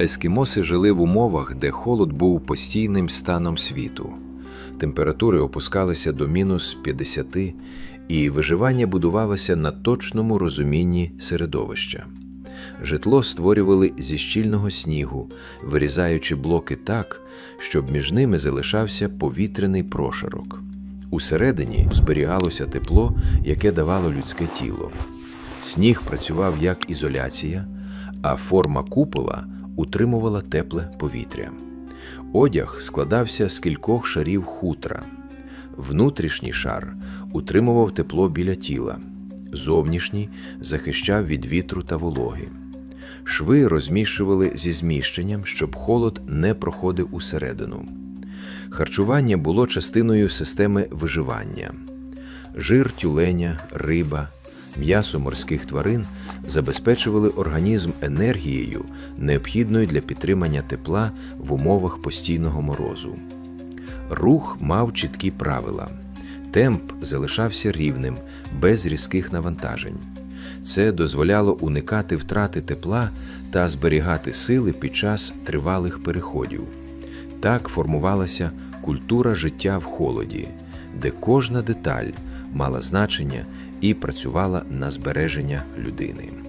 Ескімоси жили в умовах, де холод був постійним станом світу. Температури опускалися до мінус 50, і виживання будувалося на точному розумінні середовища. Житло створювали зі щільного снігу, вирізаючи блоки так, щоб між ними залишався повітряний прошарок. Усередині зберігалося тепло, яке давало людське тіло. Сніг працював як ізоляція, а форма купола утримувала тепле повітря. Одяг складався з кількох шарів хутра. Внутрішній шар утримував тепло біля тіла, зовнішній захищав від вітру та вологи. Шви розміщували зі зміщенням, щоб холод не проходив усередину. Харчування було частиною системи виживання. Жир тюленя, риба, м'ясо морських тварин забезпечували організм енергією, необхідною для підтримання тепла в умовах постійного морозу. Рух мав чіткі правила. Темп залишався рівним, без різких навантажень. Це дозволяло уникати втрати тепла та зберігати сили під час тривалих переходів. Так формувалася культура життя в холоді, де кожна деталь мала значення і працювала на збереження людини.